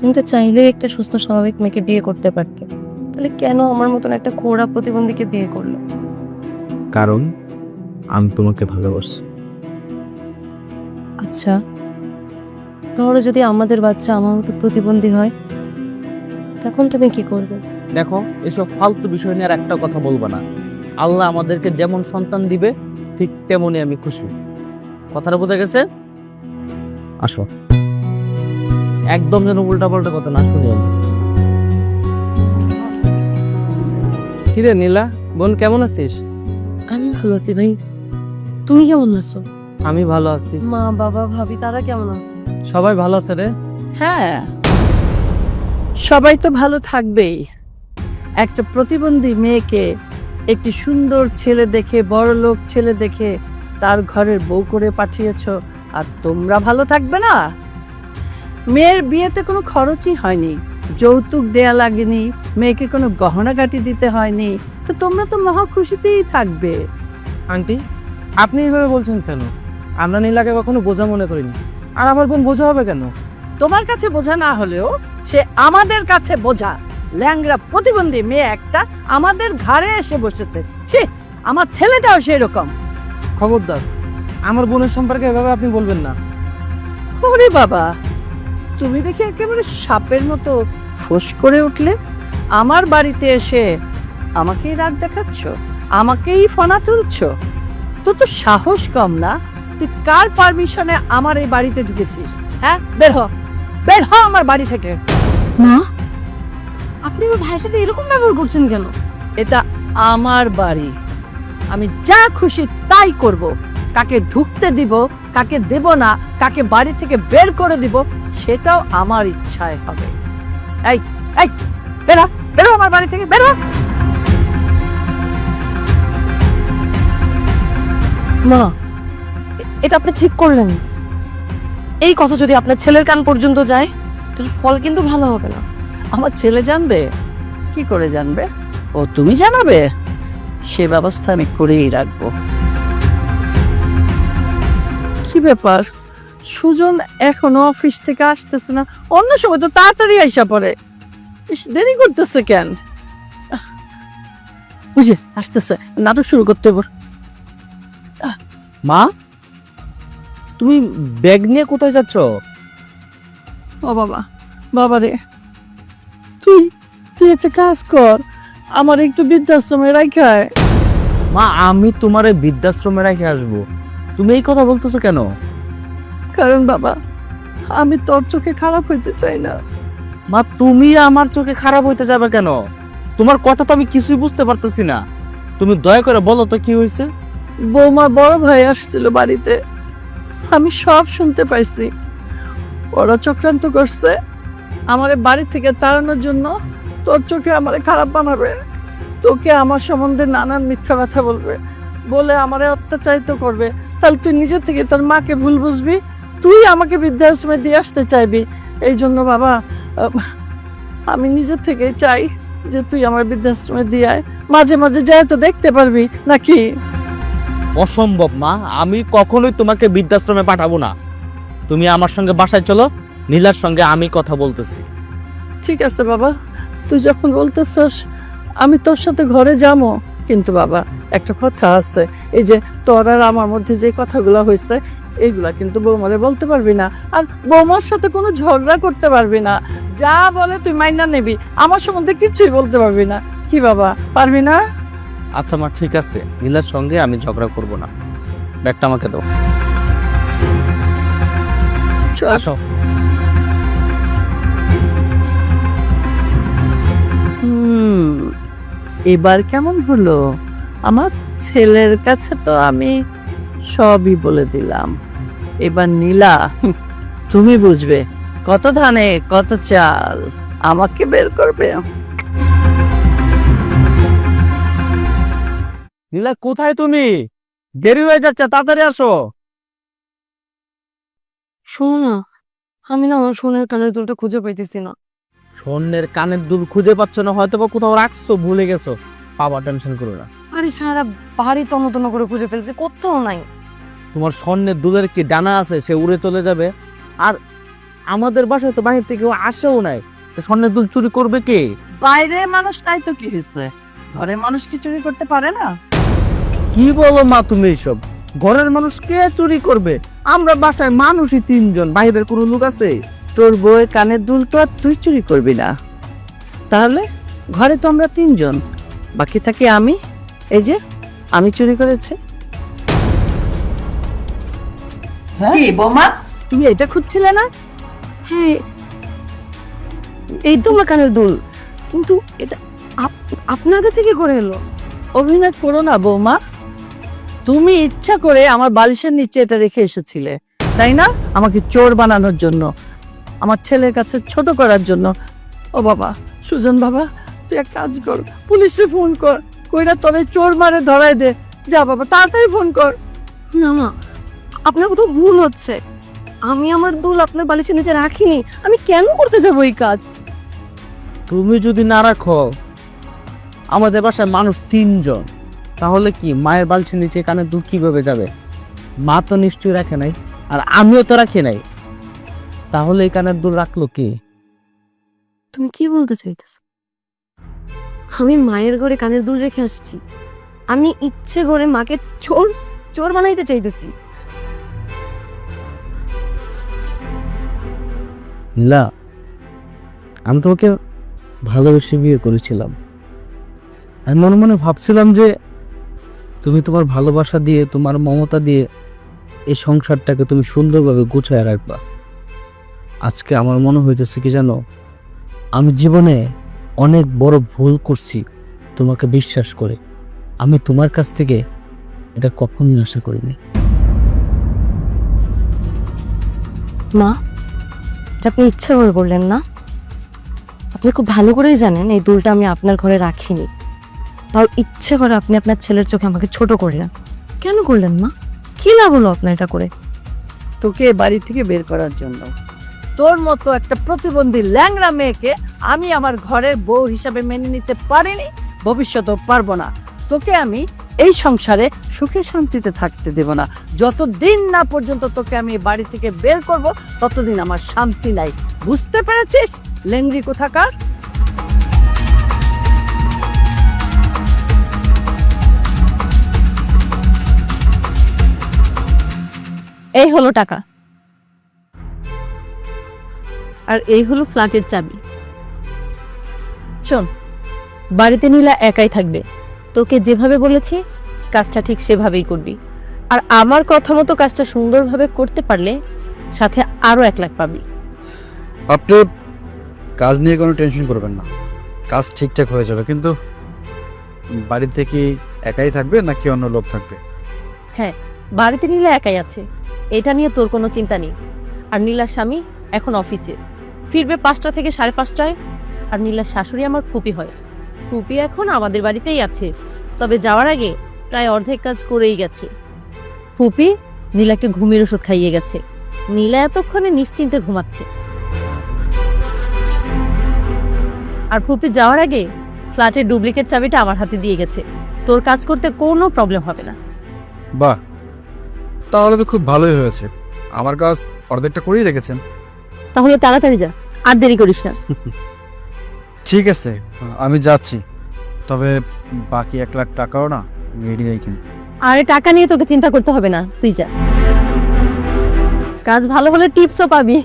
তুমি তো চাইলেই একটা সুস্থ স্বাভাবিক মেয়েকে বিয়ে করতে পারতে। তাহলে কেন আমার মতন একটা খোড়া প্রতিবন্ধীকে বিয়ে করল? কারণ আমি তোমাকে ভালোবাসি। আচ্ছা। ধরো যদি আমাদের বাচ্চা আমার মতো প্রতিবন্ধী হয় তখন তুমি কি করবে? দেখো এসব ফালতু বিষয় নিয়ে আর একটা কথা বলব না। আল্লাহ আমাদেরকে যেমন সন্তান দিবে ঠিক তেমনই আমি খুশি। কথাটা বোঝা গেছে? আসো। একদম যেন উল্টা পাল্টা কথা না শুনি আমি। কিরে নীলা বোন কেমন আছিস? আমি ভালো আছি ভাই। তুমি কেমন আছো? আমি ভালো আছি। মা বাবা ভাবি তারা কেমন আছে? সবাই ভালো আছে রে? হ্যাঁ সবাই তো ভালো থাকবেই। একটা প্রতিবন্ধী মেয়েকে একটি সুন্দর ছেলে দেখে বড় লোক ছেলে দেখে তার ঘরের বউ করে পাঠিয়েছো আর তোমরা ভালো থাকবে না? মেয়ের বিয়েতে কোনো খরচই হয়নি। যৌতুক দেয়া লাগেনি মেয়েকে কোনো গহনাগাটি দিতে হয়নি। তো তোমরা তো মহা খুশিতেই থাকবে। আন্টি আপনি এইভাবে বলছেন কেন? আমরা নীলাকে কখনো বোঝা মনে করিনি। আর আমার বোন বোঝা হবে কেন? তোমার কাছে বোঝা না হলেও সে আমাদের কাছে বোঝা। ল্যাংরা প্রতিবন্ধী মেয়ে একটা আমাদের ঘাড়ে এসে বসেছে। ছি আমার ছেলেটাও সেই রকম খবরদার আমার বোনের সম্পর্কে এভাবে আপনি বলবেন না। ওরে বাবা তুমি দেখি একেবারে সাপের মতো ফোঁস করে উঠলে? আমার বাড়িতে এসে আমাকেই রাগ দেখাচ্ছ? আমাকেই ফনা তুলছ? তোর তো সাহস কম না? তুই কার পারমিশনে আমার এই বাড়িতে ঢুকেছিস? হ্যাঁ? বের হ। বের হ আমার বাড়ি থেকে। মা আপনি আমার ভাইয়ের সাথে এরকম ব্যবহার করছেন কেন? এটা আমার বাড়ি। আমি যা খুশি তাই করব। কাকে ঢুকতে দিব কাকে দেব না কাকে বাড়ি থেকে বের করে দিব সেটাও আমার ইচ্ছায় হবে। এই এই বেরো বেরো আমার বাড়ি থেকে বেরো মা এটা আপনি ঠিক করলেন। এই কথা যদি আপনার ছেলের কান পর্যন্ত যায় তাহলে ফল কিন্তু ভালো হবে না। আমার ছেলে জানবে? কি করে জানবে? ও তুমি জানাবে? সে ব্যবস্থা আমি করেই রাখব। কি ব্যাপার? সুজন এখনও অফিস থেকে আসতেছে না। অন্য সময় তো তাড়াতাড়ি আইসা পড়ে। ইস, দেরি করতেছে কেন? বুঝে আসতেছে। নাটক শুরু করতে হবে। মা তুমি ব্যাগ নিয়ে কোথায় যাচ্ছ? ও বাবা বাবা রে তুই তুই একটা কাজ কর। আমার একটু বৃদ্ধাশ্রমে রাখায় মা আমি তোমার এই বৃদ্ধাশ্রমে রেখে আসব। তুমি এই কথা বলতেছো কেন? কারণ বাবা আমি তোর চোখে খারাপ হইতে চাই না। মা তুমি আমার চোখে খারাপ হইতে যাবে কেন? তোমার কথা তো আমি কিছুই বুঝতে পারতেছি না। তুমি দয়া করে বলো তো কি হয়েছে বৌমা বড় ভাই আসছিল বাড়িতে। আমি সব শুনতে পাইছি। ওরা চক্রান্ত করছে। আমার বাড়ি থেকে তাড়ানোর জন্য তোর চোখে আমারে খারাপ বানাবে। তোকে আমার সম্বন্ধে নানান মিথ্যা কথা বলবে। বলে আমারে অত্যাচারিত করবে। তাহলে তুই নিজে থেকে তোর মাকে ভুল বুঝবি? তুই আমাকে বৃদ্ধাশ্রমে দিয়ে আসতে চাইবি। এই জন্য বাবা আমি নিজের থেকেই চাই যে তুই আমার বৃদ্ধাশ্রমে দিয়ে আয়। মাঝে মাঝে যায় তো দেখতে পারবি নাকি? অসম্ভব মা। আমি কখনোই তোমাকে বৃদ্ধাশ্রমে পাঠাবো না। তুমি আমার সঙ্গে বাসায় চলো নীলার সঙ্গে আমি কথা বলতেছি। ঠিক আছে বাবা। তুই যখন বলতেছস আমি তোর সাথে ঘরে যাব কিন্তু বাবা একটা কথা আছে এই যে তোর আর আমার মধ্যে যে কথাগুলো হয়েছে এইগুলা কিন্তু বৌমারে বলতে পারবি না। আর বৌমার সাথে কোনো ঝগড়া করতে পারবি না। যা বলে তুই মাইনা নিবি আমার সম্বন্ধে কিছুই বলতে পারবি না। কি বাবা পারবি না? আচ্ছা মা ঠিক আছে। নীলার সঙ্গে আমি ঝগড়া করব না। ব্যাগটা আমাকে দাও। আসো। হুম এবার কেমন হলো? আমার ছেলের কাছে তো আমি সবই বলে দিলাম। এবার নীলা তুমি বুঝবে কত ধানে কত চাল আমাকে বের করবে। নীলা কোথায় তুমি? দেরি হয়ে যাচ্ছে তাড়াতাড়ি আসো। শোনো না আমি না আমার সোনের কানের দুলটা খুঁজে পাইতেছি না। স্বর্ণের কানের দুল খুঁজে পাচ্ছ না হয়তো বা কোথাও রাখছো ভুলে গেছো। বাবা টেনশন করো না। আরে সারা বাড়ি তন্ন করে খুঁজে ফেলছি কোথাও নাই। তোমার স্বর্ণের দুলের কি ডানা আছে সে উড়ে চলে যাবে? আর আমাদের বাসায় তো বাহির থেকে কেউ আসেও নাই। তো স্বর্ণের দুল চুরি করবে কে? বাইরে মানুষ নাই তো কি হয়েছে? ঘরে মানুষ কি চুরি করতে পারে না? কি বলো মা তুমি এইসব ঘরের মানুষ কে চুরি করবে? আমরা বাসায় মানুষই তিনজন বাইরের কোনো লোক আছে? তোর বউয়ের কানের দুল তো আর তুই চুরি করবি না। তাহলে ঘরে তো আমরা তিনজন বাকি থাকি আমি। এই যে আমি চুরি করেছি। কি বোমা? তুমি এটা খুঁজছিলে না? হ্যাঁ এই তো আমার কানের দুল। কিন্তু এটা আপ- আপনার কাছে কি করে এলো? অভিনয় করো না বৌমা। তুমি ইচ্ছা করে আমার বালিশের নিচে এটা রেখে এসেছিলে তাই না? আমাকে চোর বানানোর জন্য আমার ছেলের কাছে ছোট করার জন্য। ও বাবা সুজন বাবা তুই এক কাজ কর পুলিশে ফোন কর কইরা তোরে চোর মারে ধরাই দে। যা বাবা তাড়াতাড়ি ফোন কর। না মা আপনার কোথাও ভুল হচ্ছে। আমি আমার দুল আপনার বালিশের নিচে রাখিনি। আমি কেন করতে যাব এই কাজ? তুমি যদি না রাখো আমাদের বাসায় মানুষ তিনজন তাহলে কি মায়ের বালতির নিচে কানে দুধ কীভাবে যাবে? মা তো নিশ্চয়ই রাখে নাই আর আমিও তো রাখি নাই। তাহলে এই কানের দুল রাখল কি? তুমি কি বলতে চাইতেছ? আমি মায়ের ঘরে কানের দুল রেখে আসছি। আমি ইচ্ছে করে মাকে চোর চোর বানাইতে চাইতেছি। নীলা আমি তোমাকে ভালোবেসে বিয়ে করেছিলাম। আমি মনে মনে ভাবছিলাম যে তুমি তোমার ভালোবাসা দিয়ে, তোমার মমতা দিয়ে এই সংসারটাকে তুমি সুন্দরভাবে গুছায় রাখবা। আজকে আমার মনে হইতেছে কি জানো? আমি জীবনে অনেক বড় ভুল করছি, তোমাকে বিশ্বাস করে। আমি তোমার কাছ থেকে এটা কখনোই আশা করিনি। মা? এটা আপনি ইচ্ছে করে করলেন না? আপনি খুব ভালো করেই জানেন এই দুলটা আমি আপনার ঘরে রাখিনি। তাও ইচ্ছে করে আপনি আপনার ছেলের চোখে আমাকে ছোট করলেন কেন করলেন মা? কি লাভ হলো আপনার এটা করে? তোকে বাড়ি থেকে বের করার জন্য। তোর মতো একটা প্রতিবন্ধী ল্যাংড়া মেয়েকে আমি আমার ঘরের বউ হিসাবে মেনে নিতে পারিনি, ভবিষ্যতেও পারব না। তোকে আমি এই সংসারে সুখে শান্তিতে থাকতে দেব না। যতদিন না পর্যন্ত তোকে আমি বাড়ি থেকে বের করব, ততদিন আমার শান্তি নাই। বুঝতে পেরেছিস? লেংড়ি কোথাকার? এই হলো টাকা। আর এই হলো ফ্ল্যাটের চাবি। শোন, বাড়িতে নীলা একাই থাকবে। তোকে যেভাবে বলেছি কাজটা ঠিক সেভাবেই করবি। আর আমার কথা মতো কাজটা সুন্দরভাবে করতে পারলে সাথে আরও এক লাখ পাবি। আপনি কাজ নিয়ে কোনো টেনশন করবেন না। কাজ ঠিকঠাক হয়ে যাবে। কিন্তু বাড়িতে কি একাই থাকবে নাকি অন্য লোক থাকবে? হ্যাঁ বাড়িতে নীলা একাই আছে। এটা নিয়ে তোর কোনো চিন্তা নেই। আর নীলার স্বামী এখন অফিসে। ফিরবে পাঁচটা থেকে সাড়ে পাঁচটায়। আর নীলার শাশুড়ি আমার ফুপি হয়। ফুপি এখন আমাদের বাড়িতেই আছে। তবে যাওয়ার আগে প্রায় অর্ধেক কাজ করেই গেছে। ফুপি নীলাকে ঘুমের ওষুধ খাইয়ে গেছে। নীলা এতক্ষণে নিশ্চিন্তে ঘুমাচ্ছে। আর ফুপি যাওয়ার আগে ফ্ল্যাটের ডুপ্লিকেট চাবিটা আমার হাতে দিয়ে গেছে। তোর কাজ করতে কোনো প্রবলেম হবে না। বাহ তাহলে তো খুব ভালোই হয়েছে। আমার কাজ অর্ধেকটা করেই রেখেছেন। তাহলে তাড়াতাড়ি যা আর দেরি করিস না। ঠিক আছে আমি যাচ্ছি। তবে বাকি এক লাখ টাকাও না। রেডি আরে টাকা নিয়ে তোকে চিন্তা করতে হবে না, তুই যা। কাজ ভালো হলে টিপসও পাবি।